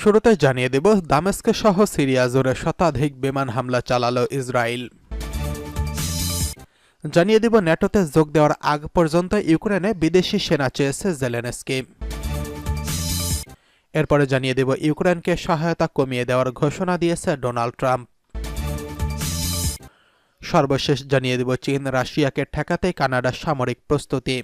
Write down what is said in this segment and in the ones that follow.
শুরুতে জানিয়ে দেব, দামেস্কে সহ সিরিয়া জুড়ে শতাধিক বিমান হামলা চালালো ইসরায়েল। জানিয়ে দেব, ন্যাটোতে যোগ দেওয়ার আগ পর্যন্ত ইউক্রেনে বিদেশি সেনা চেয়েছে জেলেনস্কি। এরপরে জানিয়ে দেব, ইউক্রেনকে সহায়তা কমিয়ে দেওয়ার ঘোষণা দিয়েছে ডোনাল্ড ট্রাম্প। সর্বশেষ জানিয়ে দেব, চীন রাশিয়াকে ঠেকাতে কানাডার সামরিক প্রস্তুতি।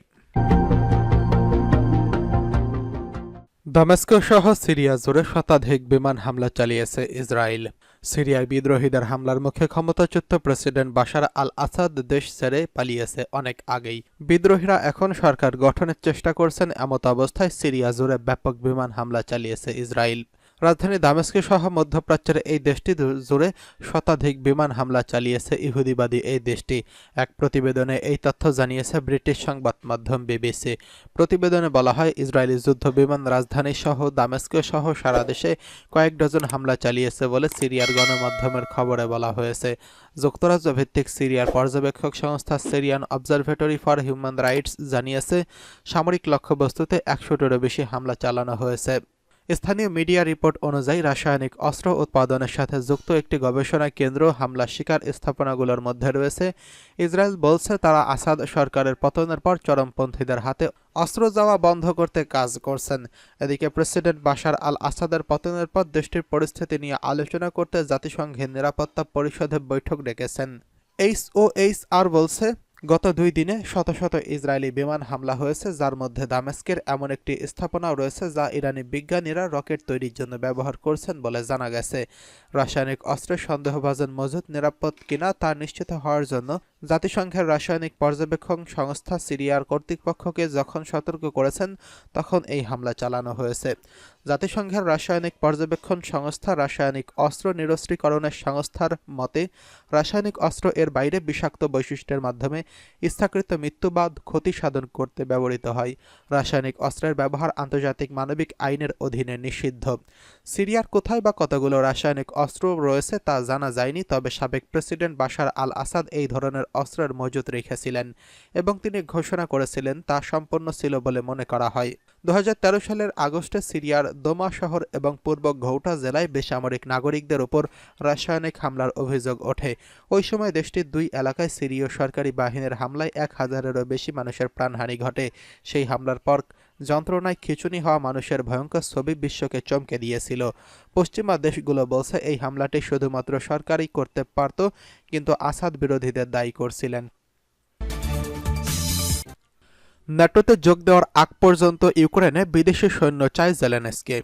দামেস্ক সহ সিরিয়া জুড়ে শতাধিক বিমান হামলা চালিয়েছে ইসরায়েল। সিরিয়ায় বিদ্রোহীদের হামলার মুখে ক্ষমতাচ্যুত প্রেসিডেন্ট বাশার আল আসাদ দেশ ছেড়ে পালিয়েছে অনেক আগেই। বিদ্রোহীরা এখন সরকার গঠনের চেষ্টা করছেন, এমত অবস্থায় সিরিয়া জুড়ে ব্যাপক বিমান হামলা চালিয়েছে ইসরায়েল। রাজধানী দামেস্কে সহ মধ্যপ্রাচ্যের এই দেশটি জুড়ে শতাধিক বিমান হামলা চালিয়েছে ইহুদিবাদী এই দেশটি। এক প্রতিবেদনে এই তথ্য জানিয়েছে ব্রিটিশ সংবাদ মাধ্যম বিবিসি। প্রতিবেদনে বলা হয়, ইসরায়েলি যুদ্ধ বিমান রাজধানী সহ দামেস্কে সহ সারা দেশে কয়েক ডজন হামলা চালিয়েছে বলে সিরিয়ার গণমাধ্যমের খবরে বলা হয়েছে। যুক্তরাজ্য ভিত্তিক সিরিয়ার পর্যবেক্ষক সংস্থা Syrian observatory for human rights জানিয়েছে, সামরিক লক্ষ্যবস্তুতে একশোটিরও বেশি হামলা চালানো হয়েছে। স্থানীয় মিডিয়া রিপোর্ট অনুযায়ী রাসায়নিক অস্ত্র উৎপাদনের সাথে যুক্ত একটি গবেষণা কেন্দ্র হামলা শিকার স্থাপনাগুলোর মধ্যে রয়েছে। ইসরায়েল বলছে তারা আসাদ সরকারের পতনের পর চরমপন্থীদের হাতে অস্ত্র যাওয়া বন্ধ করতে কাজ করছেন। এদিকে প্রেসিডেন্ট বাশার আল আসাদের পতনের পর দেশটির পরিস্থিতি নিয়ে আলোচনা করতে জাতিসংঘের নিরাপত্তা পরিষদে বৈঠক ডেকেছেন। এইচ ও এইচ আর বলছে গত দুই দিনে শত শত ইসরায়েলি বিমান হামলা হয়েছে, যার মধ্যে দামেস্কের এমন একটি স্থাপনাও রয়েছে যা ইরানি বিজ্ঞানীরা রকেট তৈরির জন্য ব্যবহার করছেন বলে জানা গেছে। রাসায়নিক অস্ত্রের সন্দেহভাজন মজুদ নিরাপদ কিনা তা নিশ্চিত হওয়ার জন্য জাতিসংঘের রাসায়নিক পর্যবেক্ষণ সংস্থা সিরিয়ার কর্তৃপক্ষকে যখন সতর্ক করেছেন, তখন এই হামলা চালানো হয়েছে। জাতিসংঘের রাসায়নিক পর্যবেক্ষণ সংস্থা রাসায়নিক অস্ত্র নিরস্ত্রীকরণের সংস্থার মতে, রাসায়নিক অস্ত্র এর বাইরে বিষাক্ত বৈশিষ্ট্যের মাধ্যমে ইচ্ছাকৃত মৃত্যু বা ক্ষতি সাধন করতে ব্যবহৃত হয়। রাসায়নিক অস্ত্রের ব্যবহার আন্তর্জাতিক মানবিক আইনের অধীনে নিষিদ্ধ। সিরিয়ার কোথায় বা কতগুলো রাসায়নিক অস্ত্র রয়েছে তা জানা যায়নি, তবে সাবেক প্রেসিডেন্ট বাশার আল আসাদ এই ধরনের অস্ত্রের মজুত রেখেছিলেন এবং তিনি ঘোষণা করেছিলেন তা সম্পন্ন ছিল বলে মনে করা হয়। দু সালের আগস্টে সিরিয়ার দোমা শহর এবং পূর্ব ঘৌটা জেলায় বেসামরিক নাগরিকদের উপর রাসায়নিক হামলার অভিযোগ ওঠে। ওই সময় দেশটির দুই এলাকায় সিরীয় সরকারি বাহিনীর হামলায় এক হাজারেরও বেশি মানুষের প্রাণহানি ঘটে। সেই হামলার পর যন্ত্রণায় খিচুনি হওয়া মানুষের ভয়ঙ্কর ছবি বিশ্বকে চমকে দিয়েছিল। পশ্চিমা দেশগুলো বলছে, এই হামলাটি শুধুমাত্র সরকারই করতে পারত, কিন্তু আসাদ বিরোধীদের দায়ী করছিলেন। ন্যাটোতে যোগ দেওয়ার আগ পর্যন্ত ইউক্রেনে বিদেশি সৈন্য চায় জেলেনস্কি।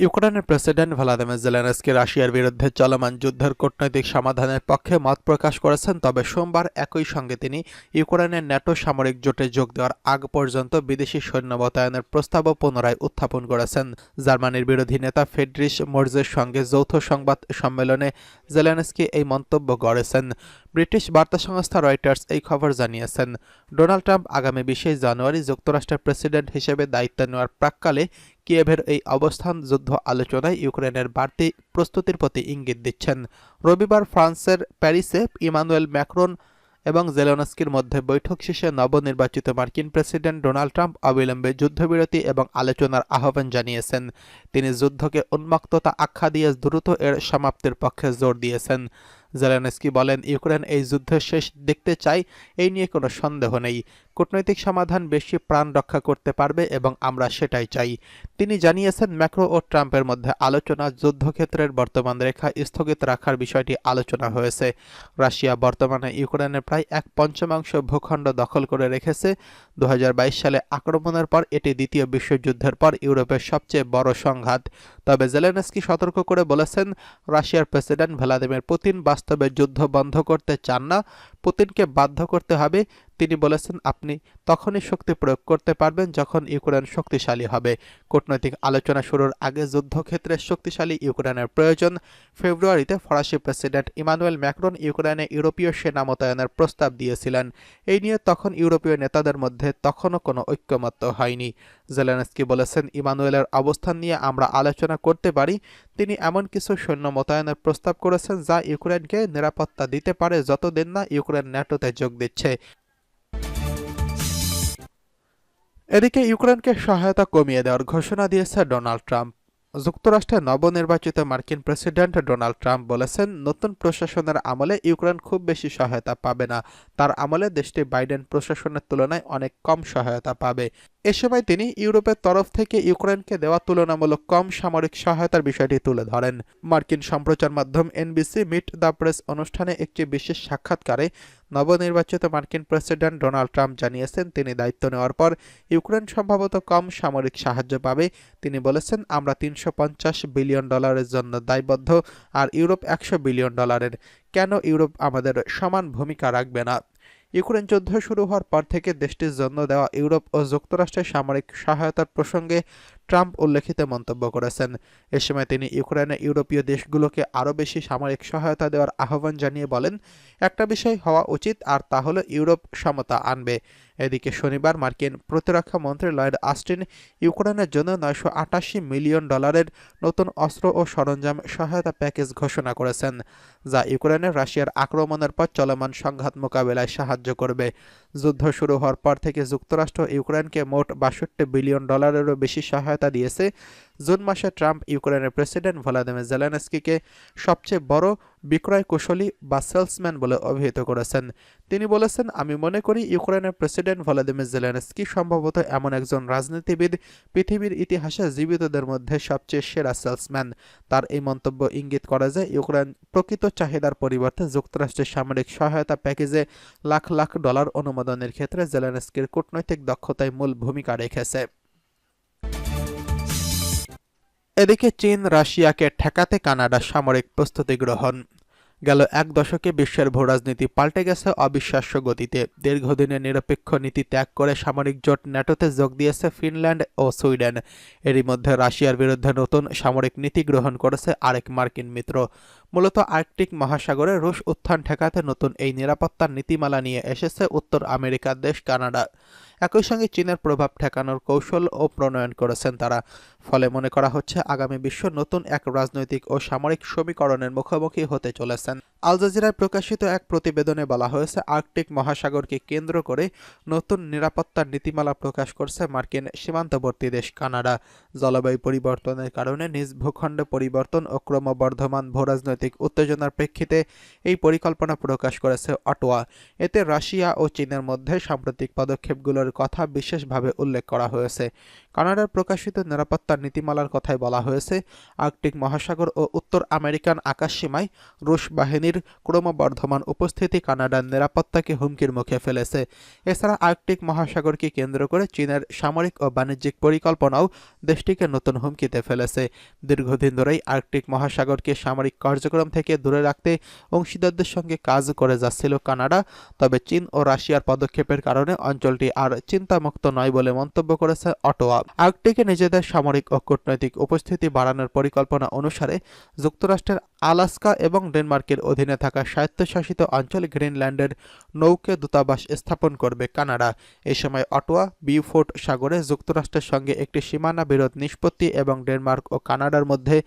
ইউক্রেনের প্রেসিডেন্ট ভ্লাদিমির জেলেনস্কি রাশিয়ার বিরুদ্ধে চলমান যুদ্ধের কূটনৈতিক সমাধানের পক্ষে মত প্রকাশ করেছেন, তবে সোমবার একই সঙ্গে তিনি ইউক্রেনের ন্যাটো সামরিক জোটে যোগ দেওয়ার আগ পর্যন্ত বিদেশি সৈন্য মোতায়েনের প্রস্তাবও পুনরায় উত্থাপন করেছেন। জার্মানির বিরোধী নেতা ফেডরিশ মোর্জের সঙ্গে যৌথ সংবাদ সম্মেলনে জেলেনস্কি এই মন্তব্য করেছেন। ব্রিটিশ বার্তা সংস্থা রয়টার্স এই খবর জানিয়েছেন, ডোনাল্ড ট্রাম্প আগামী বিশে জানুয়ারি যুক্তরাষ্ট্রের প্রেসিডেন্ট হিসেবে দায়িত্ব নেওয়ার প্রাককালে কিয়েভের এই অবস্থান যুদ্ধ আলোচনায় ইউক্রেনের বাড়তি প্রস্তুতির প্রতি ইঙ্গিত দিচ্ছেন। রবিবার ফ্রান্সের প্যারিসে ইমানুয়েল ম্যাক্রন এবং জেলেনস্কির মধ্যে বৈঠক শেষে নবনির্বাচিত মার্কিন প্রেসিডেন্ট ডোনাল্ড ট্রাম্প অবিলম্বে যুদ্ধবিরতি এবং আলোচনার আহ্বান জানিয়েছেন। তিনি যুদ্ধকে উন্মুক্ততা আখ্যা দিয়ে দ্রুত এর সমাপ্তির পক্ষে জোর দিয়েছেন। জেলেনস্কি বলেন, ইউক্রেন এই যুদ্ধের শেষ দেখতে চায়, এই নিয়ে কোনো সন্দেহ নেই। কূটনৈতিক সমাধান বেশি প্রাণ রক্ষা করতে পারবে এবং আমরা সেটাই চাই। তিনি জানিয়েছেন, ম্যাক্রো ও ট্রাম্পের মধ্যে আলোচনা যুদ্ধক্ষেত্রের বর্তমান রেখা স্থগিত রাখার বিষয়টি আলোচনা হয়েছে। রাশিয়া বর্তমানে ইউক্রেনের প্রায় এক পঞ্চমাংশ ভূখণ্ড দখল করে রেখেছে। দু হাজার বাইশ সালে আক্রমণের পর এটি দ্বিতীয় বিশ্বযুদ্ধের পর ইউরোপের সবচেয়ে বড় সংঘাত। তবে জেলেনস্কি সতর্ক করে বলেছেন, রাশিয়ার প্রেসিডেন্ট ভ্লাদিমির পুতিন বাস্তবে যুদ্ধ বন্ধ করতে চান না। পুতিনকে বাধ্য করতে হবে তিনি বলেছেন, আপনি তখনই শক্তি প্রয়োগ করতে পারবেন যখন ইউক্রেন শক্তিশালী হবে। কূটনৈতিক আলোচনা শুরুর আগে যুদ্ধক্ষেত্রে শক্তিশালী ইউক্রেনের প্রয়োজন। ফেব্রুয়ারিতে ফরাসি প্রেসিডেন্ট ইমানুয়েল ম্যাক্রন ইউক্রেনে ইউরোপীয় সেনা মোতায়েনের প্রস্তাব দিয়েছিলেন। এই নিয়ে তখন ইউরোপীয় নেতাদের মধ্যে তখনও কোনো ঐক্যমত্য হয়নি। জেলেনস্কি বলেছেন, ইমানুয়েলের অবস্থান নিয়ে আমরা আলোচনা করতে পারি। তিনি এমন কিছু সৈন্য মোতায়েনের প্রস্তাব করেছেন যা ইউক্রেনকে নিরাপত্তা দিতে পারে যতদিন না ইউক্রেন ন্যাটোতে যোগ দিচ্ছে। এদিকে ইউক্রেনকে সহায়তা কমিয়ে দেওয়ার ঘোষণা দিয়েছে ডোনাল্ড ট্রাম্প। যুক্তরাষ্ট্রের নবনির্বাচিত মার্কিন প্রেসিডেন্ট ডোনাল্ড ট্রাম্প বলেছেন, নতুন প্রশাসনের আমলে ইউক্রেন খুব বেশি সহায়তা পাবে না। তার আমলে দেশটি বাইডেন প্রশাসনের তুলনায় অনেক কম সহায়তা পাবে। এ সময় তিনি ইউরোপের তরফ থেকে ইউক্রেনকে দেওয়া তুলনামূলক কম সামরিক সহায়তার বিষয়টি তুলে ধরেন। মার্কিন সম্প্রচার মাধ্যম এনবিসি মিট দ্য প্রেস অনুষ্ঠানে একটি বিশেষ সাক্ষাৎকারে নবনির্বাচিত মার্কিন প্রেসিডেন্ট ডোনাল্ড ট্রাম্প জানিয়েছেন, তিনি দায়িত্ব নেওয়ার পর ইউক্রেন সম্ভবত কম সামরিক সাহায্য পাবে। তিনি বলেছেন, আমরা তিনশো পঞ্চাশ বিলিয়ন ডলারের জন্য দায়বদ্ধ আর ইউরোপ একশো বিলিয়ন ডলারের। কেন ইউরোপ আমাদের সমান ভূমিকা রাখবে না? ইউক্রেন যুদ্ধ শুরু হওয়ার পর থেকে দেশটির জন্য দেওয়া ইউরোপ ও যুক্তরাষ্ট্রের সামরিক সহায়তার প্রসঙ্গে ট্রাম্প উল্লেখিত মন্তব্য করেছেন। এ সময় তিনি ইউক্রেনে ইউরোপীয় দেশগুলোকে আরও বেশি সামরিক সহায়তা দেওয়ার আহ্বান জানিয়ে বলেন, একটা বিষয় হওয়া উচিত, আর তা হলো ইউরোপ সমতা আনবে। এদিকে শনিবার মার্কিন প্রতিরক্ষা মন্ত্রী লয়েড আস্টিন ইউক্রেনের জন্য নয়শো আটাশি মিলিয়ন ডলারের নতুন অস্ত্র ও সরঞ্জাম সহায়তা প্যাকেজ ঘোষণা করেছেন, যা ইউক্রেনের রাশিয়ার আক্রমণের পর চলমান সংঘাত মোকাবেলায় সাহায্য করবে। যুদ্ধ শুরু হওয়ার পর থেকে যুক্তরাষ্ট্র ইউক্রেনকে মোট বাষট্টি বিলিয়ন ডলারেরও বেশি সহায়তা দিয়েছে। জুন মাসে ট্রাম্প ইউক্রেনের প্রেসিডেন্ট ভলাদিমির জেলেনস্কিকে সবচেয়ে বড় বিক্রয় কুশলী বা সেলসম্যান বলে অভিহিত করেছেন। তিনি বলেছেন, আমি মনে করি ইউক্রেনের প্রেসিডেন্ট ভলাদিমির জেলেনস্কি সম্ভবত এমন একজন রাজনীতিবিদ পৃথিবীর ইতিহাসে জীবিতদের মধ্যে সবচেয়ে সেরা সেলসম্যান। তার এই মন্তব্য ইঙ্গিত করে যে, ইউক্রেন প্রকৃত চাহিদার পরিবর্তে যুক্তরাষ্ট্রের সামরিক সহায়তা প্যাকেজে লাখ লাখ ডলার অনুমোদনের ক্ষেত্রে জেলেনস্কির কূটনৈতিক দক্ষতায় মূল ভূমিকা রেখেছে। এদিকে চীন, রাশিয়াকে ঠেকাতে কানাডা সামরিক প্রস্তুতি গ্রহণ। গেল এক দশকে বিশ্বের ভূরাজনীতি পাল্টে গেছে অবিশ্বাস্য গতিতে। দীর্ঘদিনের নিরপেক্ষ নীতি ত্যাগ করে সামরিক জোট ন্যাটোতে যোগ দিয়েছে ফিনল্যান্ড ও সুইডেন। এরই মধ্যে রাশিয়ার বিরুদ্ধে নতুন সামরিক নীতি গ্রহণ করেছে আরেক মার্কিন মিত্র। মূলত আর্কটিক মহাসাগরে রুশ উত্থান ঠেকাতে নতুন এই নিরাপত্তার নীতিমালা নিয়ে এসেছে উত্তর আমেরিকার দেশ কানাডা। একই সঙ্গে চীনের প্রভাব ঠেকানোর কৌশল ও প্রণয়ন করেছেন তারা। ফলে মনে করা হচ্ছে, আগামী বিশ্ব নতুন এক রাজনৈতিক ও সামরিক সমীকরণের মুখোমুখি হতে চলেছেন। আল জাজিরায় প্রকাশিত এক প্রতিবেদনে বলা হয়েছে, আর্কটিক মহাসাগরকে কেন্দ্র করে নতুন নিরাপত্তার নীতিমালা প্রকাশ করছে মার্কিন সীমান্তবর্তী দেশ কানাডা। জলবায়ু পরিবর্তনের কারণে নিজ ভূখণ্ড পরিবর্তন ও ক্রমবর্ধমান ভূরাজনৈতিক উত্তেজনার প্রেক্ষিতে এই পরিকল্পনা প্রকাশ করেছে অটোয়া। এতে রাশিয়া ও চীনের মধ্যে সাম্প্রতিক পদক্ষেপগুলোর কথা বিশেষভাবে উল্লেখ করা হয়েছে। কানাডার প্রকাশিত নিরাপত্তার নীতিমালার কথায় বলা হয়েছে, আর্কটিক মহাসাগর ও উত্তর আমেরিকান আকাশসীমায় রুশ বাহিনীর ক্রমবর্ধমান উপস্থিতি কানাডার নিরাপত্তাকে হুমকির মুখে ফেলেছে। এছাড়া আর্কটিক মহাসাগরকে কেন্দ্র করে চীনের সামরিক ও বাণিজ্যিক পরিকল্পনাও দেশটিকে নতুন হুমকিতে ফেলেছে। দীর্ঘদিন ধরেই আর্কটিক মহাসাগরকে সামরিক কার্যক্রম থেকে দূরে রাখতে অংশীদারদের সঙ্গে কাজ করে যাচ্ছিল কানাডা, তবে চীন ও রাশিয়ার পদক্ষেপের কারণে অঞ্চলটি আর চিন্তামুক্ত নয় বলে মন্তব্য করেছে অটোয়া। আর্কটিকে নিজেদের সামরিক ও কূটনৈতিক উপস্থিতি বাড়ানোর পরিকল্পনা অনুসারে যুক্তরাষ্ট্রের আলাস্কা এবং ডেনমার্কের অধীনে থাকা স্বায়ত্তশাসিত অঞ্চল গ্রিনল্যান্ডের নৌকে দূতাবাস স্থাপন করবে কানাডা। এ সময় অটোয়া, বিউফোর্ট সাগরে যুক্তরাষ্ট্রের সঙ্গে একটি সীমানা বিরোধ, নিষ্পত্তি এবং ডেনমার্ক ও কানাডার মধ্যে